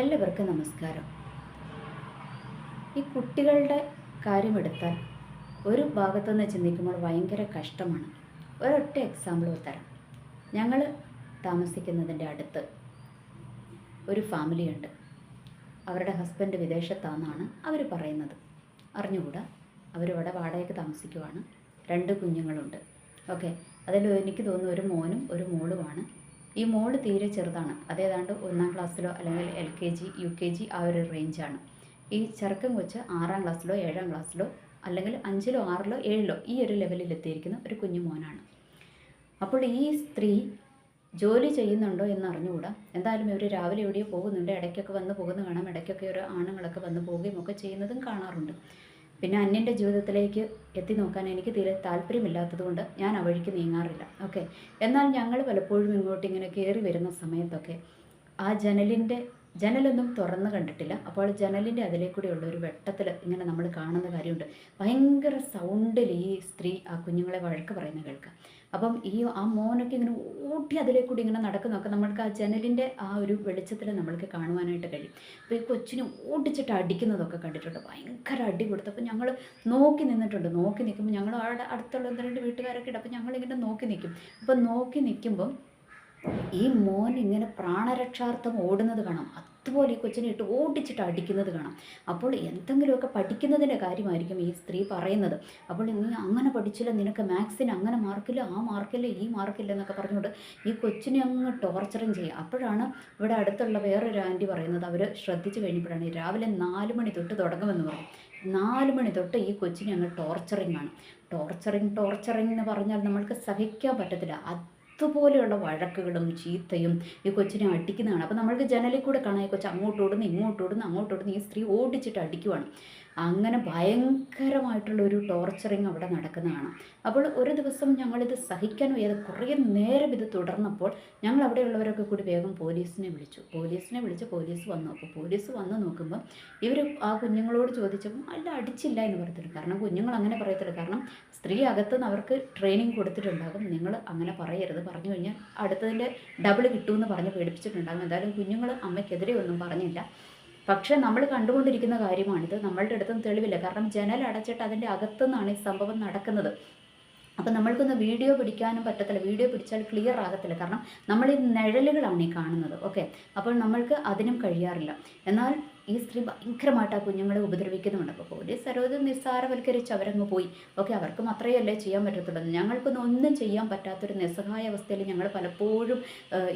എല്ലാവർക്കും നമസ്കാരം. ഈ കുട്ടികളുടെ കാര്യമെടുത്താൽ ഒരു ഭാഗത്തുനിന്ന് ചിന്തിക്കുമ്പോൾ ഭയങ്കര കഷ്ടമാണ്. ഒരൊറ്റ എക്സാമ്പിൾ തരാം. ഞങ്ങൾ താമസിക്കുന്നതിന്റെ അടുത്ത് ഒരു ഫാമിലിയുണ്ട് അവരുടെ ഹസ്ബൻഡ് വിദേശത്താണെന്നാണ് അവർ പറയുന്നത്. അറിഞ്ഞുകൂടാ? അവരിവിടെ വാടകയ്ക്ക് താമസിക്കുവാണ്. രണ്ട് കുഞ്ഞുങ്ങളുണ്ട്. ഓക്കെ അതിൽ എനിക്ക് തോന്നുന്നു ഒരു മോനും ഒരു മോളുമാണ്. ഈ മോൾ തീരെ ചെറുതാണ്. അതേതാണ്ട് ഒന്നാം ക്ലാസ്സിലോ അല്ലെങ്കിൽ L K G U K G ആ ഒരു റേഞ്ചാണ് ഈ ചെറുക്കൻ കൊച്ച് ആറാം ക്ലാസ്സിലോ ഏഴാം ക്ലാസ്സിലോ അല്ലെങ്കിൽ അഞ്ചിലോ ആറിലോ ഏഴിലോ ഈ ഒരു ലെവലിൽ എത്തിയിരിക്കുന്ന ഒരു കുഞ്ഞു മോനാണ്. അപ്പോൾ ഈ സ്ത്രീ ജോലി ചെയ്യുന്നുണ്ടോ എന്ന് അറിഞ്ഞുകൂടാ എന്തായാലും ഇവർ രാവിലെ എവിടെയോ പോകുന്നുണ്ട്. ഇടയ്ക്കൊക്കെ വന്ന് പോകുന്ന കാണാം. ഇടയ്ക്കൊക്കെ ഒരു ആണുങ്ങളൊക്കെ വന്ന് പോവുകയും ഒക്കെ ചെയ്യുന്നതും കാണാറുണ്ട്. പിന്നെ അന്യന്റെ ജീവിതത്തിലേക്ക് എത്തി നോക്കാൻ എനിക്ക് തീരെ താല്പര്യമില്ലാത്തതുകൊണ്ട് ഞാൻ ആ വഴിക്ക് നീങ്ങാറില്ല. ഓക്കെ എന്നാൽ ഞങ്ങൾ പലപ്പോഴും ഇങ്ങോട്ട് ഇങ്ങനെ കയറി വരുന്ന സമയത്തൊക്കെ ആ ജനലിന്റെ ജനലൊന്നും തുറന്ന് കണ്ടിട്ടില്ല. അപ്പോൾ ജനലിന്റെ അതിലേ കൂടെയുള്ള ഒരു വെട്ടത്തിൽ ഇങ്ങനെ നമ്മൾ കാണുന്ന കാര്യമുണ്ട്. ഭയങ്കര സൗണ്ടിൽ ഈ സ്ത്രീ ആ കുഞ്ഞുങ്ങളെ വഴക്ക് പറയുന്നത് കേൾക്കാം. അപ്പം ഈ ആ മോനൊക്കെ ഇങ്ങനെ ഓട്ടി അതിലേ കൂടി ഇങ്ങനെ നടക്കുന്നൊക്കെ നമ്മൾക്ക് ആ ജനലിന്റെ ആ ഒരു വെളിച്ചത്തിൽ നമ്മൾക്ക് കാണുവാനായിട്ട് കഴിയും. അപ്പോൾ ഈ കൊച്ചിനെ ഓടിച്ചിട്ട് അടിക്കുന്നതൊക്കെ കണ്ടിട്ടുണ്ട്. ഭയങ്കര അടി കൊടുത്തപ്പോൾ ഞങ്ങൾ നോക്കി നിന്നിട്ടുണ്ട്. നോക്കി നിൽക്കുമ്പോൾ ഞങ്ങൾ അവിടെ അടുത്തുള്ള രണ്ട് വീട്ടുകാരൊക്കെ ഉണ്ട്. അപ്പോൾ ഞങ്ങളിങ്ങനെ നോക്കി നിൽക്കും. അപ്പോൾ നോക്കി നിൽക്കുമ്പം ഈ മോൻ ഇങ്ങനെ പ്രാണരക്ഷാർത്ഥം ഓടുന്നത് കാണാം. അതുപോലെ ഈ കൊച്ചിനെ ഇട്ട് ഓടിച്ചിട്ട് അടിക്കുന്നത് കാണാം. അപ്പോൾ എന്തെങ്കിലുമൊക്കെ പഠിക്കുന്നതിന്റെ കാര്യമായിരിക്കും ഈ സ്ത്രീ പറയുന്നത്. അപ്പോൾ നീ അങ്ങനെ പഠിച്ചില്ല നിനക്ക് മാത്സിന് അങ്ങനെ മാർക്കില്ല ആ മാർക്കില്ല ഈ മാർക്കില്ല എന്നൊക്കെ പറഞ്ഞുകൊണ്ട് ഈ കൊച്ചിനെ അങ്ങ് ടോർച്ചറും ചെയ്യുക അപ്പോഴാണ് ഇവിടെ അടുത്തുള്ള വേറൊരു ആന്റി പറയുന്നത്. അവർ ശ്രദ്ധിച്ചു കഴിഞ്ഞപ്പോഴാണ് രാവിലെ നാല് മണി തൊട്ട് തുടങ്ങുമെന്ന് പറയും നാല് മണി തൊട്ട് ഈ കൊച്ചിനെ അങ്ങ് ടോർച്ചറിങ് ആണ് ടോർച്ചറിങ് ടോർച്ചറിങ് എന്ന് പറഞ്ഞാൽ നമ്മൾക്ക് സഹിക്കാൻ പറ്റത്തില്ല. അതുപോലെയുള്ള വഴക്കുകളും ചീത്തയും ഈ കൊച്ചിനെ അടിക്കുന്നതാണ്. അപ്പോൾ നമ്മൾക്ക് ജനലിൽ കൂടെ കാണാൻ ഈ കൊച്ചു അങ്ങോട്ട് ഓടുന്നു ഇങ്ങോട്ട് ഓടുന്നു അങ്ങോട്ട് ഓടുന്നു ഈ സ്ത്രീ ഓടിച്ചിട്ട് അടിക്കുവാണ്. അങ്ങനെ ഭയങ്കരമായിട്ടുള്ള ഒരു ടോർച്ചറിങ് അവിടെ നടക്കുന്നതാണ്. അപ്പോൾ ഒരു ദിവസം ഞങ്ങളിത് സഹിക്കാൻ വയ്യാതെ കുറേ നേരം ഇത് തുടർന്നപ്പോൾ ഞങ്ങൾ അവിടെയുള്ളവരൊക്കെ കൂടി വേഗം പോലീസിനെ വിളിച്ചു. പോലീസിനെ വിളിച്ച് പോലീസ് വന്നു. അപ്പോൾ പോലീസ് വന്ന് നോക്കുമ്പോൾ ഇവർ ആ കുഞ്ഞുങ്ങളോട് ചോദിച്ചപ്പോൾ അല്ല അടിച്ചില്ല എന്ന് പറയത്തില്ല കാരണം കുഞ്ഞുങ്ങൾ അങ്ങനെ പറയത്തില്ല. കാരണം സ്ത്രീ അകത്തുനിന്ന് അവർക്ക് ട്രെയിനിങ് കൊടുത്തിട്ടുണ്ടാകും. നിങ്ങൾ അങ്ങനെ പറയരുത്. പറഞ്ഞു കഴിഞ്ഞാൽ അടുത്തതിന്റെ ഡബിൾ കിട്ടുമെന്ന് പറഞ്ഞ് പേടിപ്പിച്ചിട്ടുണ്ടാകും. എന്തായാലും കുഞ്ഞുങ്ങൾ അമ്മയ്ക്കെതിരെ ഒന്നും പറഞ്ഞില്ല. പക്ഷേ നമ്മൾ കണ്ടുകൊണ്ടിരിക്കുന്ന കാര്യമാണിത്. നമ്മളുടെ അടുത്തും തെളിവില്ല. കാരണം ജനൽ അടച്ചിട്ട് അതിന്റെ അകത്തുനിന്നാണ് ഈ സംഭവം നടക്കുന്നത്. അപ്പം നമ്മൾക്കൊന്ന് വീഡിയോ പിടിക്കാനും പറ്റത്തില്ല. വീഡിയോ പിടിച്ചാൽ ക്ലിയർ ആകത്തില്ല. കാരണം നമ്മൾ ഈ നിഴലുകളാണ് ഈ കാണുന്നത്. ഓക്കെ? അപ്പോൾ നമ്മൾക്ക് അതിനും കഴിയാറില്ല. എന്നാൽ ഈ സ്ത്രീ ഭയങ്കരമായിട്ട് ആ കുഞ്ഞുങ്ങളെ ഉപദ്രവിക്കുന്നുണ്ട്. അപ്പോൾ പോലീസ് സരോജം നിസ്സാരവൽക്കരിച്ച് അവരങ്ങ് പോയി. ഓക്കെ അവർക്കും അത്രയല്ലേ ചെയ്യാൻ പറ്റത്തുള്ളൂ. ഞങ്ങൾക്കൊന്നും ഒന്നും ചെയ്യാൻ പറ്റാത്തൊരു നിസ്സഹായ അവസ്ഥയിൽ ഞങ്ങൾ പലപ്പോഴും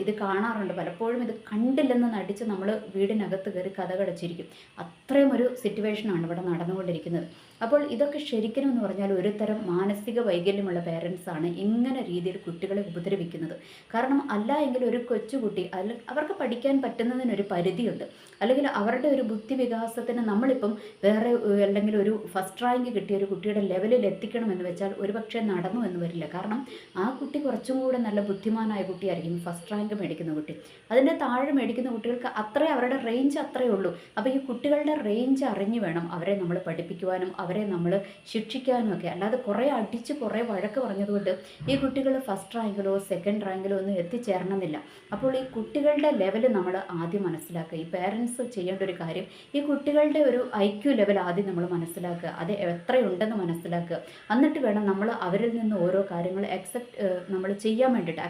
ഇത് കാണാറുണ്ട്. പലപ്പോഴും ഇത് കണ്ടില്ലെന്ന് നടിച്ച് നമ്മൾ വീടിനകത്ത് കയറി കഥകടച്ചിരിക്കും അത്രയും ഒരു സിറ്റുവേഷനാണ് ഇവിടെ നടന്നുകൊണ്ടിരിക്കുന്നത്. അപ്പോൾ ഇതൊക്കെ ശരിക്കും എന്ന് പറഞ്ഞാൽ ഒരു തരം മാനസിക വൈകല്യമുള്ള പേരൻസാണ് ഇങ്ങനെ രീതിയിൽ കുട്ടികളെ ഉപദ്രവിക്കുന്നത്. കാരണം അല്ല എങ്കിൽ ഒരു കൊച്ചുകുട്ടി അല്ല അവർക്ക് പഠിക്കാൻ പറ്റുന്നതിനൊരു പരിധിയുണ്ട്. അല്ലെങ്കിൽ അവരുടെ ഒരു ബുദ്ധി വികാസത്തിന് നമ്മളിപ്പം വേറെ അല്ലെങ്കിൽ ഒരു ഫസ്റ്റ് റാങ്ക് കിട്ടിയ ഒരു കുട്ടിയുടെ ലെവലിൽ എത്തിക്കണമെന്ന് വെച്ചാൽ ഒരുപക്ഷെ നടന്നു എന്ന് വരില്ല. കാരണം ആ കുട്ടി കുറച്ചും കൂടെ നല്ല ബുദ്ധിമാനായ കുട്ടിയായിരിക്കും ഫസ്റ്റ് റാങ്ക് മേടിക്കുന്ന കുട്ടി. അതിന്റെ താഴെ മേടിക്കുന്ന കുട്ടികൾക്ക് അത്രേ അവരുടെ റേഞ്ച് അത്രയേ ഉള്ളൂ. അപ്പോൾ ഈ കുട്ടികളുടെ റേഞ്ച് അറിഞ്ഞു വേണം അവരെ നമ്മൾ പഠിപ്പിക്കുവാനും അവരെ നമ്മൾ ശിക്ഷിക്കാനും ഒക്കെ അല്ലാതെ കുറേ അടിച്ച് കുറേ വഴക്ക് പറഞ്ഞതുകൊണ്ട് ഈ കുട്ടികൾ ഫസ്റ്റ് റാങ്കിലോ സെക്കൻഡ് റാങ്കിലോ ഒന്നും എത്തിച്ചേരണമെന്നില്ല. അപ്പോൾ ഈ കുട്ടികളുടെ ലെവൽ നമ്മൾ ആദ്യം മനസ്സിലാക്കുക. ഈ പേരൻസ് ചെയ്യേണ്ട ഒരു കാര്യം ഈ കുട്ടികളുടെ ഒരു ഐ ക്യു ലെവൽ ആദ്യം നമ്മൾ മനസ്സിലാക്കുക. അത് എത്രയുണ്ടെന്ന് മനസ്സിലാക്കുക. എന്നിട്ട് വേണം നമ്മൾ അവരിൽ നിന്ന് ഓരോ കാര്യങ്ങൾ അക്സെപ്റ്റ് നമ്മൾ ചെയ്യാൻ വേണ്ടിയിട്ട്.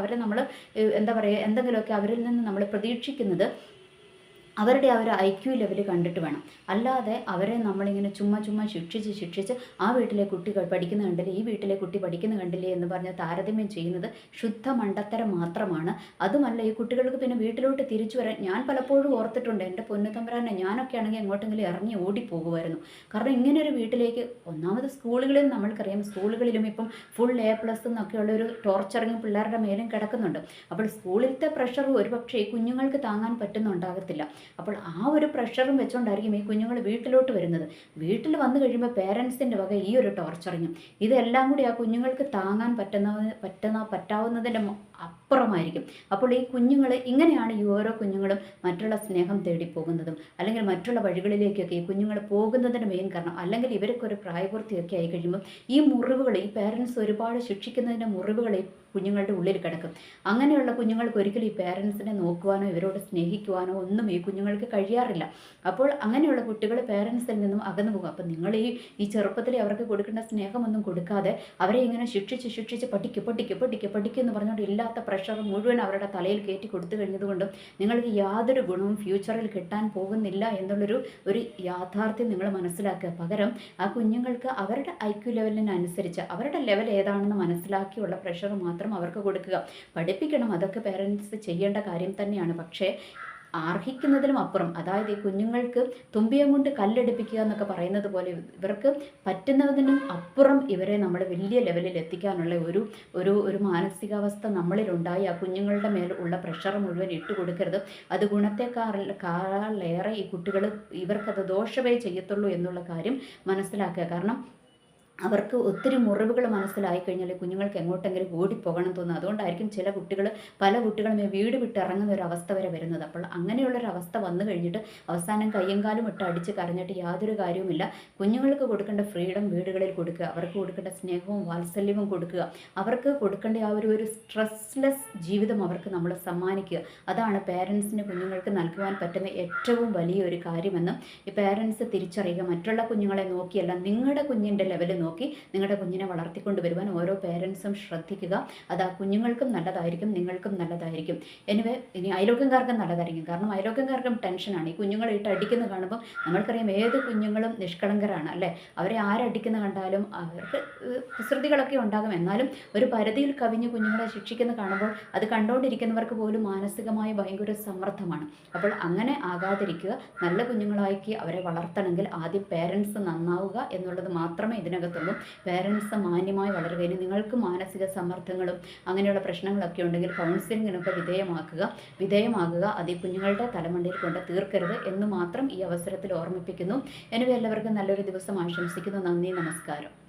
അവരെ നമ്മൾ എന്താ പറയുക എന്തെങ്കിലുമൊക്കെ അവരിൽ നിന്ന് നമ്മൾ പ്രതീക്ഷിക്കുന്നത് അവരുടെ ആ ഒരു ഐ ക്യു ലെവൽ കണ്ടിട്ട് വേണം. അല്ലാതെ അവരെ നമ്മളിങ്ങനെ ചുമ്മാ ചുമ്മാ ശിക്ഷിച്ച് ശിക്ഷിച്ച് ആ വീട്ടിലെ കുട്ടി പഠിക്കുന്ന കണ്ടില്ലേ ഈ വീട്ടിലെ കുട്ടി പഠിക്കുന്ന കണ്ടില്ലേ എന്ന് പറഞ്ഞ് താരതമ്യം ചെയ്യുന്നത് ശുദ്ധ മണ്ടത്തരം മാത്രമാണ്. അതുമല്ല ഈ കുട്ടികൾക്ക് പിന്നെ വീട്ടിലോട്ട് തിരിച്ചു വരാൻ ഞാൻ പലപ്പോഴും ഓർത്തിട്ടുണ്ട്. എന്റെ പൊന്നുതമ്പരാനെ ഞാനൊക്കെ ആണെങ്കിൽ എങ്ങോട്ടെങ്കിലും ഇറങ്ങി ഓടിപ്പോകുമായിരുന്നു. കാരണം ഇങ്ങനെ ഒരു വീട്ടിലേക്ക് ഒന്നാമത് സ്കൂളുകളിൽ നമ്മൾക്കറിയാം. സ്കൂളുകളിലും ഇപ്പം ഫുൾ എ പ്ലസ് എന്നൊക്കെയുള്ള ഒരു ടോർച്ചറിങ് പിള്ളേരുടെ മേലും കിടക്കുന്നുണ്ട്. അപ്പോൾ സ്കൂളിലത്തെ പ്രഷർ ഒരുപക്ഷെ ഈ കുഞ്ഞുങ്ങൾക്ക് താങ്ങാൻ പറ്റുന്നുണ്ടാകത്തില്ല. അപ്പോൾ ആ ഒരു പ്രഷറും വെച്ചുകൊണ്ടായിരിക്കും ഈ കുഞ്ഞുങ്ങൾ വീട്ടിലോട്ട് വരുന്നത്. വീട്ടിൽ വന്നു കഴിയുമ്പോൾ പേരൻസിന്റെ വക ഈ ഒരു ടോർച്ചറിങ്ങും ഇതെല്ലാം കൂടി ആ കുഞ്ഞുങ്ങൾക്ക് താങ്ങാൻ പറ്റുന്ന പറ്റുന്ന പറ്റാവുന്നതിന്റെ അപ്പുറമായിരിക്കും. അപ്പോൾ ഈ കുഞ്ഞുങ്ങൾ ഇങ്ങനെയാണ് ഈ ഓരോ കുഞ്ഞുങ്ങളും മറ്റുള്ള സ്നേഹം തേടി പോകുന്നതും അല്ലെങ്കിൽ മറ്റുള്ള വഴികളിലേക്കൊക്കെ ഈ കുഞ്ഞുങ്ങൾ പോകുന്നതിന് മെയിൻ കാരണം അല്ലെങ്കിൽ ഇവരൊക്കെ ഒരു പ്രായപൂർത്തിയൊക്കെ ആയി കഴിയുമ്പോൾ ഈ മുറിവുകൾ ഈ പേരൻസ് ഒരുപാട് ശിക്ഷിക്കുന്നതിന്റെ മുറിവുകൾ കുഞ്ഞുങ്ങളുടെ ഉള്ളിൽ കിടക്കും. അങ്ങനെയുള്ള കുഞ്ഞുങ്ങൾക്ക് ഒരിക്കലും ഈ പേരൻസിനെ നോക്കുവാനോ ഇവരോട് സ്നേഹിക്കുവാനോ ഒന്നും ഈ കുഞ്ഞുങ്ങൾക്ക് കഴിയാറില്ല. അപ്പോൾ അങ്ങനെയുള്ള കുട്ടികൾ പേരൻസിൽ നിന്നും അകന്നു പോകും. അപ്പം നിങ്ങൾ ഈ ഈ ചെറുപ്പത്തിൽ അവർക്ക് കൊടുക്കേണ്ട സ്നേഹമൊന്നും കൊടുക്കാതെ അവരെ ഇങ്ങനെ ശിക്ഷിച്ച് ശിക്ഷിച്ച് പഠിക്കും പഠിക്കും പഠിക്കും പഠിക്കും എന്ന് പറഞ്ഞുകൊണ്ട് ഇല്ലാത്ത പ്രഷർ മുഴുവൻ അവരുടെ തലയിൽ കയറ്റി കൊടുത്തു കഴിഞ്ഞതുകൊണ്ടും നിങ്ങൾക്ക് യാതൊരു ഗുണവും ഫ്യൂച്ചറിൽ കിട്ടാൻ പോകുന്നില്ല എന്നുള്ളൊരു ഒരു യാഥാർത്ഥ്യം നിങ്ങൾ മനസ്സിലാക്കുക. പകരം ആ കുഞ്ഞുങ്ങൾക്ക് അവരുടെ ഐക്യു ലെവലിനനുസരിച്ച് അവരുടെ ലെവൽ ഏതാണെന്ന് മനസ്സിലാക്കിയുള്ള പ്രഷർ മാത്രം അവർക്ക് കൊടുക്കുക. പഠിപ്പിക്കണം. അതൊക്കെ പേരൻസ് ചെയ്യേണ്ട കാര്യം തന്നെയാണ്. പക്ഷേ അർഹിക്കുന്നതിലും അപ്പുറം. അതായത് ഈ കുഞ്ഞുങ്ങൾക്ക് തുമ്പിയം കൊണ്ട് കല്ലെടുപ്പിക്കുക എന്നൊക്കെ പറയുന്നത് പോലെ ഇവർക്ക് പറ്റുന്നതിനും അപ്പുറം ഇവരെ നമ്മൾ വലിയ ലെവലിൽ എത്തിക്കാനുള്ള ഒരു ഒരു ഒരു മാനസികാവസ്ഥ നമ്മളിലുണ്ടായി. ആ കുഞ്ഞുങ്ങളുടെ മേൽ ഉള്ള പ്രഷർ മുഴുവൻ ഇട്ട് കൊടുക്കരുത്. അത് ഗുണത്തെക്കാളേറെ ഈ കുട്ടികൾ ഇവർക്കത് ദോഷമേ ചെയ്യത്തുള്ളൂ എന്നുള്ള കാര്യം മനസ്സിലാക്കുക. കാരണം അവർക്ക് ഒത്തിരി മുറിവുകൾ മനസ്സിലായി കഴിഞ്ഞാൽ കുഞ്ഞുങ്ങൾക്ക് എങ്ങോട്ടെങ്കിലും ഓടിപ്പോകണം തോന്നും അതുകൊണ്ടായിരിക്കും ചില കുട്ടികൾ പല കുട്ടികളും വീട് വിട്ടിറങ്ങുന്ന ഒരു അവസ്ഥ വരെ വരുന്നത്. അപ്പോൾ അങ്ങനെയുള്ളൊരു അവസ്ഥ വന്നു കഴിഞ്ഞിട്ട് അവസാനം കയ്യും കാലും ഇട്ട് അടിച്ച് കരഞ്ഞിട്ട് യാതൊരു കാര്യവുമില്ല. കുഞ്ഞുങ്ങൾക്ക് കൊടുക്കേണ്ട ഫ്രീഡം വീടുകളിൽ കൊടുക്കുക. അവർക്ക് കൊടുക്കേണ്ട സ്നേഹവും വാത്സല്യവും കൊടുക്കുക. അവർക്ക് കൊടുക്കേണ്ട ആ ഒരു ഒരു സ്ട്രെസ്ലെസ് ജീവിതം അവർക്ക് നമ്മൾ സമ്മാനിക്കുക. അതാണ് പേരൻസിന് കുഞ്ഞുങ്ങൾക്ക് നൽകുവാൻ പറ്റുന്ന ഏറ്റവും വലിയൊരു കാര്യമെന്ന് ഈ പേരൻസ് തിരിച്ചറിയുക. മറ്റുള്ള കുഞ്ഞുങ്ങളെ നോക്കിയല്ല നിങ്ങളുടെ കുഞ്ഞിന്റെ ലെവൽ നോക്കി നിങ്ങളുടെ കുഞ്ഞിനെ വളർത്തിക്കൊണ്ട് വരുവാൻ ഓരോ പേരൻസും ശ്രദ്ധിക്കുക. അത് ആ കുഞ്ഞുങ്ങൾക്കും നല്ലതായിരിക്കും നിങ്ങൾക്കും നല്ലതായിരിക്കും. എനിവേ ഇനി അയലോക്കംകാർക്കും നല്ലതായിരിക്കും. കാരണം അയലോക്കംകാർക്കും ടെൻഷനാണ് ഈ കുഞ്ഞുങ്ങളെ ഇട്ട് അടിക്കുന്ന കാണുമ്പോൾ നമ്മൾക്കറിയാം ഏത് കുഞ്ഞുങ്ങളും നിഷ്കളങ്കരാണ് അല്ലേ? അവരെ ആരടിക്കുന്ന കണ്ടാലും അവർക്ക് കുസൃതികളൊക്കെ ഉണ്ടാകും. എന്നാലും ഒരു പരിധിയിൽ കവിഞ്ഞ് കുഞ്ഞുങ്ങളെ ശിക്ഷിക്കുന്ന കാണുമ്പോൾ അത് കണ്ടുകൊണ്ടിരിക്കുന്നവർക്ക് പോലും മാനസികമായ ഭയങ്കര സമ്മർദ്ദമാണ്. അപ്പോൾ അങ്ങനെ ആകാതിരിക്കുക. നല്ല കുഞ്ഞുങ്ങളാക്കി അവരെ വളർത്തണമെങ്കിൽ ആദ്യം പേരൻസ് നന്നാവുക എന്നുള്ളത് മാത്രമേ ഇതിനകത്തുള്ളൂ പേരൻസ് മാന്യമായി വളരുകയും നിങ്ങൾക്ക് മാനസിക സമ്മർദ്ദങ്ങളും അങ്ങനെയുള്ള പ്രശ്നങ്ങളൊക്കെ ഉണ്ടെങ്കിൽ കൗൺസിലിങ്ങിനൊക്കെ വിധേയമാക്കുക. വിധേയമാകുക അത് ഈ കുഞ്ഞുങ്ങളുടെ തലമണ്ടയിൽ കൊണ്ട് തീർക്കരുത് എന്ന് മാത്രം ഈ അവസരത്തിൽ ഓർമ്മിപ്പിക്കുന്നു. എനിവേ എല്ലാവർക്കും നല്ലൊരു ദിവസം ആശംസിക്കുന്നു. നന്ദി നമസ്കാരം.